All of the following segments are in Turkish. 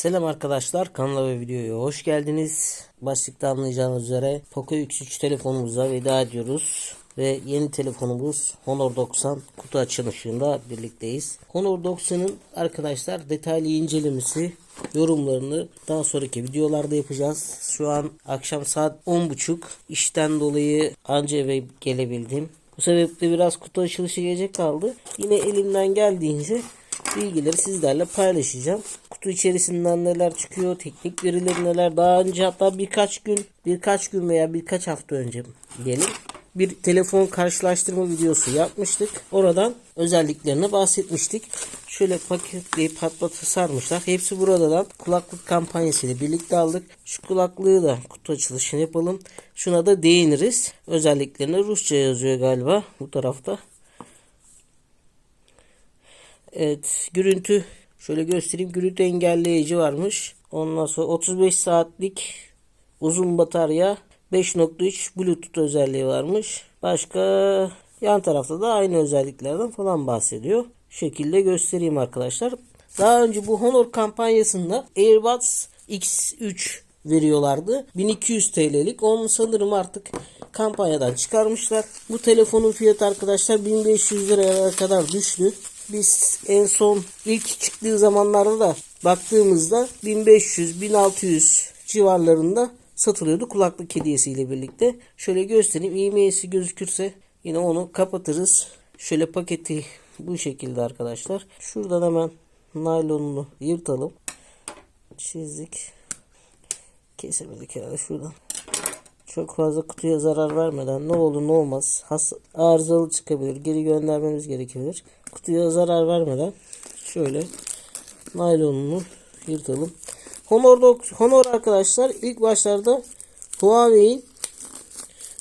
Selam arkadaşlar kanala ve videoya hoş geldiniz. Başlıkta anlayacağınız üzere Poco X3 telefonumuza veda ediyoruz. Ve yeni telefonumuz Honor 90 kutu açılışında birlikteyiz. Honor 90'ın arkadaşlar detaylı incelemesi yorumlarını daha sonraki videolarda yapacağız. Şu an akşam saat 10.30 işten dolayı anca eve gelebildim. Bu sebeple biraz kutu açılışı gelecek kaldı. Yine elimden geldiğince bilgileri sizlerle paylaşacağım. Kutu içerisinden neler çıkıyor, teknik verileri neler. Daha önce hatta birkaç gün, birkaç gün veya birkaç hafta önce diyelim bir telefon karşılaştırma videosu yapmıştık. Oradan özelliklerine bahsetmiştik. Şöyle paketleyip patlatı sarmışlar. Hepsi buradan kulaklık kampanyasıyla birlikte aldık. Şu kulaklığı da kutu açılışını yapalım. Şuna da değiniriz. Özelliklerine Rusça yazıyor galiba bu tarafta. Evet görüntü şöyle göstereyim. Görüntü engelleyici varmış. Ondan sonra 35 saatlik uzun batarya 5.3 Bluetooth özelliği varmış. Başka yan tarafta da aynı özelliklerden falan bahsediyor. Şekilde göstereyim arkadaşlar. Daha önce bu Honor kampanyasında AirPods X3 veriyorlardı. 1200 TL'lik. Onu sanırım artık kampanyadan çıkarmışlar. Bu telefonun fiyatı arkadaşlar 1500 liraya kadar düştü. Biz en son ilk çıktığı zamanlarda da baktığımızda 1500-1600 civarlarında satılıyordu kulaklık hediyesiyle birlikte. Şöyle göstereyim. IMEI'si gözükürse yine onu kapatırız. Şöyle paketi bu şekilde arkadaşlar. Şuradan hemen naylonunu yırtalım. Çizdik. Kesemedik herhalde şuradan. Çok fazla kutuya zarar vermeden ne olur ne olmaz. Has arızalı çıkabilir. Geri göndermemiz gerekebilir. Kutuya zarar vermeden şöyle naylonunu yırtalım. Honor, Honor arkadaşlar ilk başlarda Huawei'in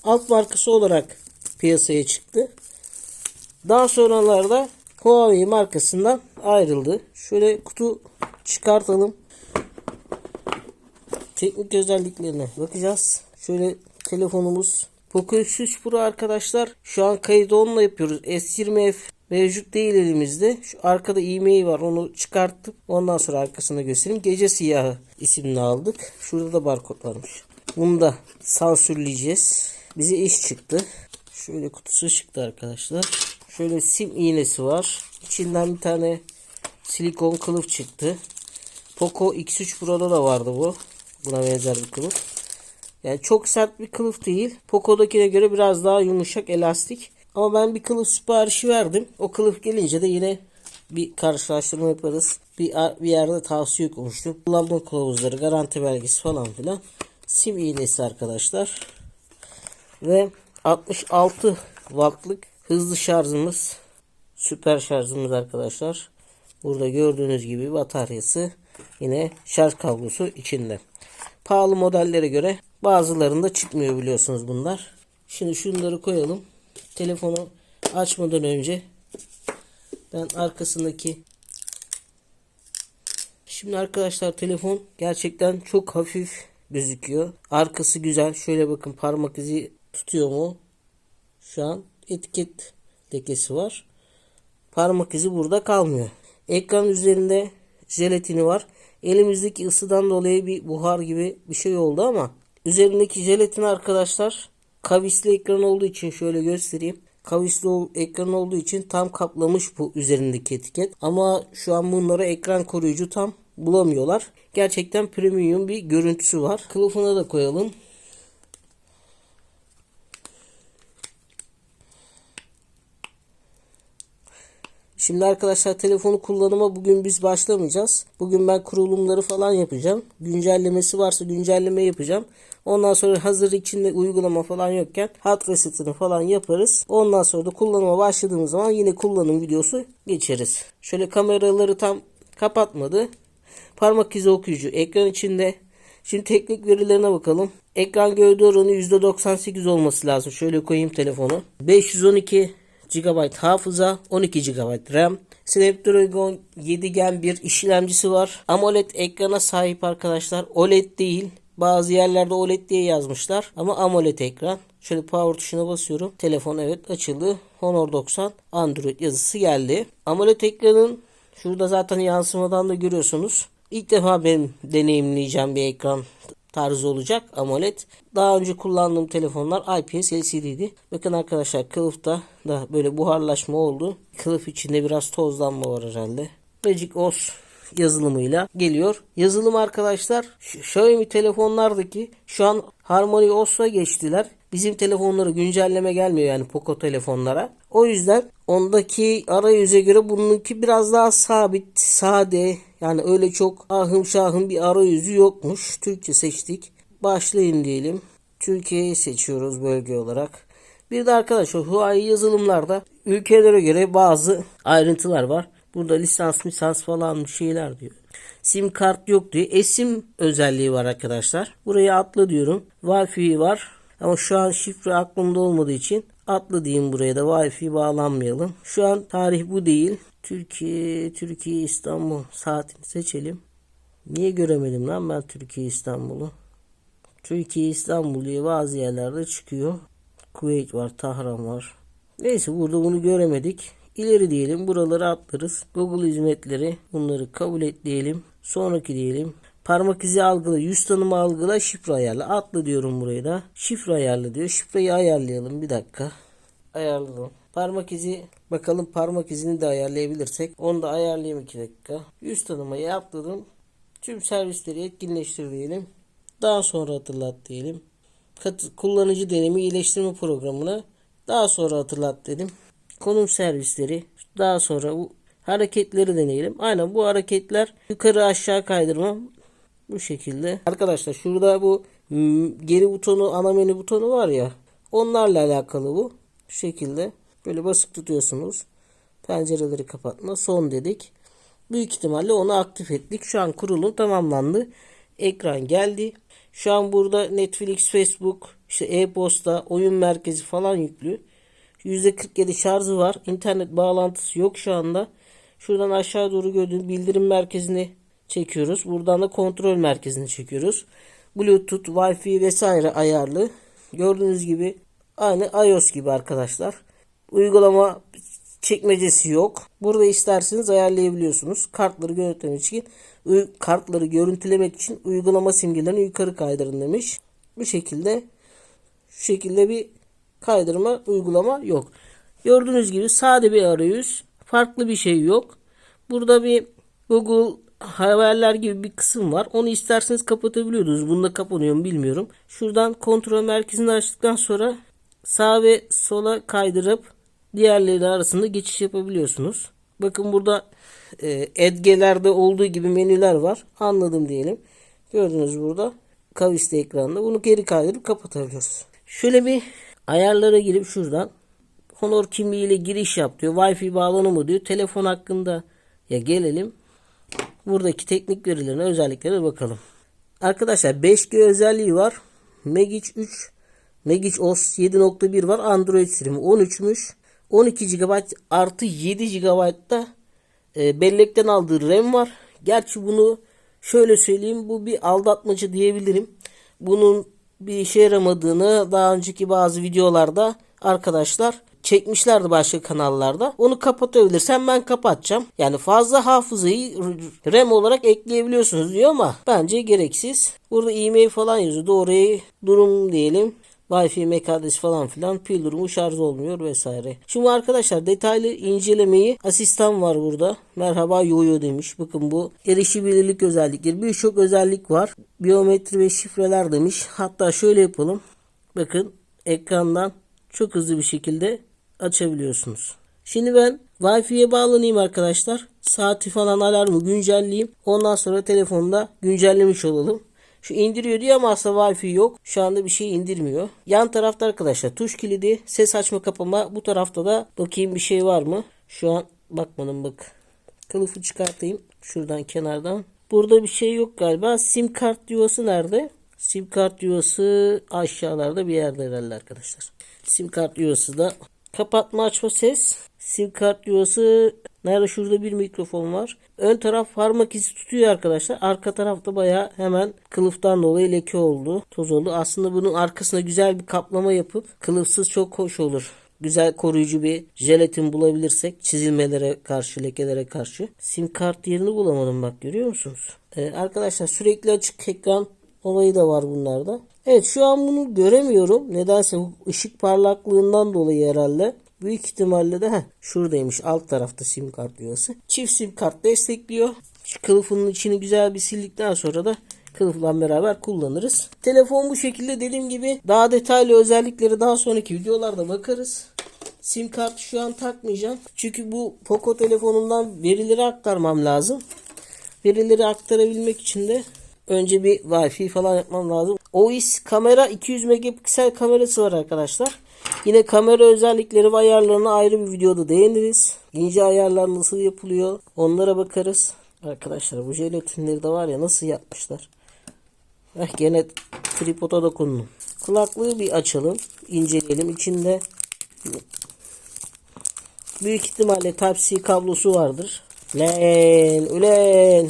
alt markası olarak piyasaya çıktı. Daha sonralarda Huawei markasından ayrıldı. Şöyle kutu çıkartalım. Teknik özelliklerine bakacağız. Şöyle telefonumuz Poco X3 Pro arkadaşlar. Şu an kaydı onunla yapıyoruz. S20F mevcut değil elimizde. Şu arkada e-mail var. Onu çıkarttık. Ondan sonra arkasına göstereyim. Gece siyahı isimini aldık. Şurada da barkod varmış. Bunu da sansürleyeceğiz. Bize iş çıktı. Şöyle kutusu çıktı arkadaşlar. Şöyle sim iğnesi var. İçinden bir tane silikon kılıf çıktı. Poco X3 Pro'da da vardı bu. Buna benzer bir kılıf. Yani çok sert bir kılıf değil. Poco'dakine göre biraz daha yumuşak, elastik. Ama ben bir kılıf siparişi verdim. O kılıf gelince de yine bir karşılaştırma yaparız. Bir, bir yerde tavsiye okumuştum. Kullanma kılavuzları, garanti belgesi falan filan. Sim iğnesi arkadaşlar. Ve 66 wattlık hızlı şarjımız. Süper şarjımız arkadaşlar. Burada gördüğünüz gibi bataryası yine şarj kablosu içinde. Pahalı modellere göre bazılarında çıkmıyor biliyorsunuz bunlar. Şimdi şunları koyalım. Telefonu açmadan önce ben arkasındaki Şimdi arkadaşlar telefon gerçekten çok hafif gözüküyor. Arkası güzel. Şöyle bakın parmak izi tutuyor mu? Şu an etiket lekesi var. Parmak izi burada kalmıyor. Ekran üzerinde jelatini var. Elimizdeki ısıdan dolayı bir buhar gibi bir şey oldu ama üzerindeki jelatin arkadaşlar kavisli ekran olduğu için şöyle göstereyim. Kavisli ekran olduğu için tam kaplamış bu üzerindeki etiket. Ama şu an bunlara ekran koruyucu tam bulamıyorlar. Gerçekten premium bir görüntüsü var. Kılıfına da koyalım. Şimdi arkadaşlar telefonu kullanıma bugün biz başlamayacağız. Bugün ben kurulumları falan yapacağım. Güncellemesi varsa güncelleme yapacağım. Ondan sonra hazır içinde uygulama falan yokken hot resetini falan yaparız. Ondan sonra da kullanıma başladığımız zaman yine kullanım videosu geçeriz. Şöyle kameraları tam kapatmadı. Parmak izi okuyucu ekran içinde. Şimdi teknik verilerine bakalım. Ekran gövde oranı %98 olması lazım. Şöyle koyayım telefonu. 512 GB hafıza, 12 GB RAM. Snapdragon 7 Gen bir işlemcisi var. AMOLED ekrana sahip arkadaşlar. OLED değil. Bazı yerlerde OLED diye yazmışlar ama AMOLED ekran. Şöyle power tuşuna basıyorum. Telefon evet açıldı. Honor 90 Android yazısı geldi. AMOLED ekranın şurada zaten yansımadan da görüyorsunuz. İlk defa benim deneyimleyeceğim bir ekran tarzı olacak AMOLED. Daha önce kullandığım telefonlar IPS LCD'ydi. Bakın arkadaşlar kılıfta da böyle buharlaşma oldu. Kılıf içinde biraz tozlanma var herhalde. Magic OS yazılımıyla geliyor. Yazılım arkadaşlar Xiaomi telefonlardaki şu an Harmony OS'a geçtiler. Bizim telefonlara güncelleme gelmiyor yani Poco telefonlara. O yüzden ondaki arayüze göre bununki biraz daha sabit, sade. Yani öyle çok ahım şahım bir arayüzü yokmuş. Türkçe seçtik. Başlayın diyelim. Türkiye'yi seçiyoruz bölge olarak. Bir de arkadaşlar Huawei yazılımlarda ülkelere göre bazı ayrıntılar var. Burada lisans lisans falan bir şeyler diyor. Sim kart yok diyor. eSIM özelliği var arkadaşlar. Buraya atla diyorum. Wi-Fi var. Ama şu an şifre aklımda olmadığı için atla diyeyim buraya da Wi-Fi bağlanmayalım. Şu an tarih bu değil. Türkiye, Türkiye, İstanbul saatini seçelim. Niye göremedim lan ben Türkiye, İstanbul'u? Türkiye, İstanbul diye bazı yerlerde çıkıyor. Kuveyt var, Tahran var. Neyse burada bunu göremedik. İleri diyelim. Buraları atlarız. Google hizmetleri bunları kabul et diyelim. Sonraki diyelim. Parmak izi algıla, yüz tanımı algıla, şifre ayarla. Atla diyorum burayı da. Şifre ayarla diyor. Şifreyi ayarlayalım. Bir dakika. Ayarladım. Parmak izi bakalım parmak izini de ayarlayabilirsek. Onu da ayarlayayım 2 dakika. Yüz tanımayı yaptırdım. Tüm servisleri etkinleştir diyelim. Daha sonra hatırlat diyelim. Kat- kullanıcı deneyimi iyileştirme programına daha sonra hatırlat dedim. Konum servisleri daha sonra bu hareketleri deneyelim. Aynen bu hareketler yukarı aşağı kaydırma bu şekilde. Arkadaşlar şurada bu mm, geri butonu ana menü butonu var ya onlarla alakalı bu. Şu şekilde böyle basıp tutuyorsunuz. Pencereleri kapatma son dedik. Büyük ihtimalle onu aktif ettik. Şu an kurulum tamamlandı. Ekran geldi. Şu an burada Netflix, Facebook, işte e-posta, oyun merkezi falan yüklü. %47 şarjı var. İnternet bağlantısı yok şu anda. Şuradan aşağı doğru gördüğünüz bildirim merkezini çekiyoruz. Buradan da kontrol merkezini çekiyoruz. Bluetooth, Wi-Fi vesaire ayarlı. Gördüğünüz gibi aynı iOS gibi arkadaşlar. Uygulama çekmecesi yok. Burada isterseniz ayarlayabiliyorsunuz. Kartları görüntülemek için kartları görüntülemek için uygulama simgelerini yukarı kaydırın demiş. Bu şekilde şu şekilde bir kaydırma uygulama yok. Gördüğünüz gibi sade bir arayüz. Farklı bir şey yok. Burada bir Google haberler gibi bir kısım var. Onu isterseniz kapatabiliyorsunuz. Bunda kapanıyor mu bilmiyorum. Şuradan kontrol merkezini açtıktan sonra sağ ve sola kaydırıp diğerleri arasında geçiş yapabiliyorsunuz. Bakın burada e, edgelerde olduğu gibi menüler var. Anladım diyelim. Gördünüz burada kavisli ekranda. Bunu geri kaydırıp kapatabiliyoruz. Şöyle bir ayarlara girip şuradan Honor kimliğiyle giriş yap diyor. Wi-Fi bağlanımı diyor. Telefon hakkında ya gelelim. Buradaki teknik verilerine özelliklere bakalım. Arkadaşlar 5G özelliği var. Magic 3 Magic OS 7.1 var. Android sürümü 13'müş. 12 GB artı 7 GB'da e, bellekten aldığı RAM var. Gerçi bunu şöyle söyleyeyim bu bir aldatmacı diyebilirim. Bunun bir işe yaramadığını daha önceki bazı videolarda arkadaşlar çekmişlerdi başka kanallarda. Onu kapatabilirsem ben kapatacağım. Yani fazla hafızayı RAM olarak ekleyebiliyorsunuz diyor ama bence gereksiz. Burada e-mail falan yazıyordu. Orayı durum diyelim. Wi-Fi, MAC adresi falan filan pil durumu şarj olmuyor vesaire. Şimdi arkadaşlar detaylı incelemeyi asistan var burada. Merhaba Yoyo demiş. Bakın bu erişibilirlik özellikleri. Birçok özellik var. Biyometri ve şifreler demiş. Hatta şöyle yapalım. Bakın ekrandan çok hızlı bir şekilde açabiliyorsunuz. Şimdi ben Wi-Fi'ye bağlanayım arkadaşlar. Saati falan alarmı güncelleyeyim. Ondan sonra telefonda güncellemiş olalım. Şu indiriyor diyor ama aslında Wi-Fi yok. Şu anda bir şey indirmiyor. Yan tarafta arkadaşlar tuş kilidi, ses açma kapama. Bu tarafta da bakayım bir şey var mı? Şu an bakmadım bak. Kılıfı çıkartayım. Şuradan kenardan. Burada bir şey yok galiba. Sim kart yuvası nerede? Sim kart yuvası aşağılarda bir yerde herhalde arkadaşlar. Sim kart yuvası da kapatma açma ses. Sim kart yuvası nerede? Şurada bir mikrofon var. Ön taraf parmak izi tutuyor arkadaşlar. Arka tarafta bayağı hemen kılıftan dolayı leke oldu. Toz oldu. Aslında bunun arkasına güzel bir kaplama yapıp kılıfsız çok hoş olur. Güzel koruyucu bir jelatin bulabilirsek çizilmelere karşı, lekelere karşı. Sim kart yerini bulamadım bak görüyor musunuz? Ee, arkadaşlar sürekli açık ekran olayı da var bunlarda. Evet şu an bunu göremiyorum. Nedense ışık parlaklığından dolayı herhalde. Büyük ihtimalle de heh, şuradaymış alt tarafta sim kart yuvası. Çift sim kart destekliyor. Şu kılıfının içini güzel bir sildikten sonra da kılıfla beraber kullanırız. Telefon bu şekilde dediğim gibi daha detaylı özellikleri daha sonraki videolarda bakarız. Sim kartı şu an takmayacağım. Çünkü bu Poco telefonundan verileri aktarmam lazım. Verileri aktarabilmek için de önce bir Wi-Fi falan yapmam lazım. OIS kamera 200 megapiksel kamerası var arkadaşlar. Yine kamera özellikleri ve ayarlarına ayrı bir videoda değiniriz. İnce ayarlar nasıl yapılıyor onlara bakarız. Arkadaşlar bu jelatinleri de var ya nasıl yapmışlar. Eh gene tripoda dokundum. Kulaklığı bir açalım. inceleyelim. İçinde büyük ihtimalle Type-C kablosu vardır. Lan ulen.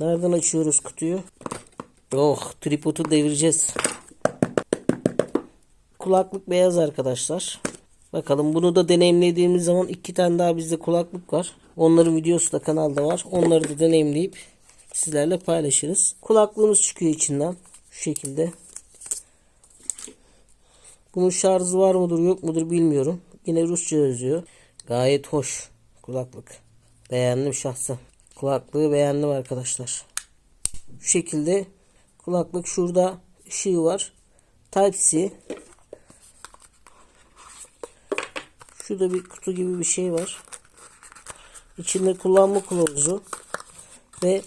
Nereden açıyoruz kutuyu? Oh tripodu devireceğiz. Kulaklık beyaz arkadaşlar. Bakalım bunu da deneyimlediğimiz zaman iki tane daha bizde kulaklık var. Onların videosu da kanalda var. Onları da deneyimleyip sizlerle paylaşırız. Kulaklığımız çıkıyor içinden. Şu şekilde. Bunun şarjı var mıdır yok mudur bilmiyorum. Yine Rusça yazıyor. Gayet hoş kulaklık. Beğendim şahsen. Kulaklığı beğendim arkadaşlar. Şu şekilde kulaklık şurada ışığı var. Type-C. Şurada bir kutu gibi bir şey var. İçinde kullanma kılavuzu ve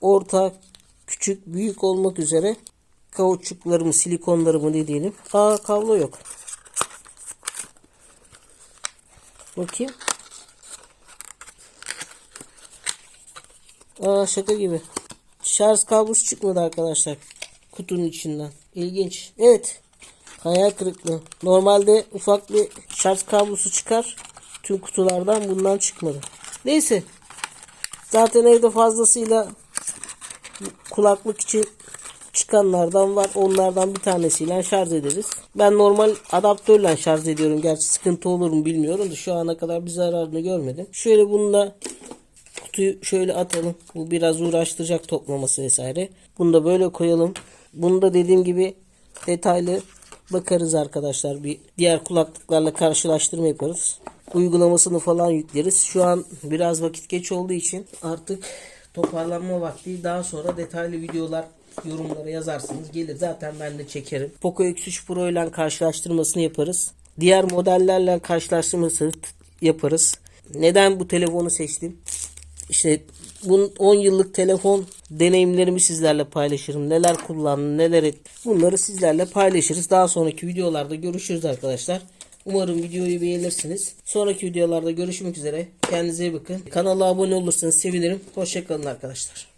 orta, küçük, büyük olmak üzere kauçukları mı, silikonları mı ne diyelim. Aa kablo yok. Bakayım. Aa şaka gibi. Şarj kablosu çıkmadı arkadaşlar. Kutunun içinden. İlginç. Evet. Hayal kırıklığı. Normalde ufak bir şarj kablosu çıkar. Tüm kutulardan bundan çıkmadı. Neyse. Zaten evde fazlasıyla kulaklık için çıkanlardan var. Onlardan bir tanesiyle şarj ederiz. Ben normal adaptörle şarj ediyorum. Gerçi sıkıntı olur mu bilmiyorum da şu ana kadar bir zararını görmedim. Şöyle bunu da kutuyu şöyle atalım. Bu biraz uğraştıracak toplaması vesaire. Bunu da böyle koyalım. Bunu da dediğim gibi detaylı bakarız arkadaşlar. Bir diğer kulaklıklarla karşılaştırma yaparız. Uygulamasını falan yükleriz. Şu an biraz vakit geç olduğu için artık toparlanma vakti. Daha sonra detaylı videolar yorumlara yazarsınız. Gelir zaten ben de çekerim. Poco X3 Pro ile karşılaştırmasını yaparız. Diğer modellerle karşılaştırmasını yaparız. Neden bu telefonu seçtim? İşte bunun 10 yıllık telefon deneyimlerimi sizlerle paylaşırım. Neler kullandım, neler et. Bunları sizlerle paylaşırız. Daha sonraki videolarda görüşürüz arkadaşlar. Umarım videoyu beğenirsiniz. Sonraki videolarda görüşmek üzere. Kendinize iyi bakın. Kanala abone olursanız sevinirim. Hoşçakalın arkadaşlar.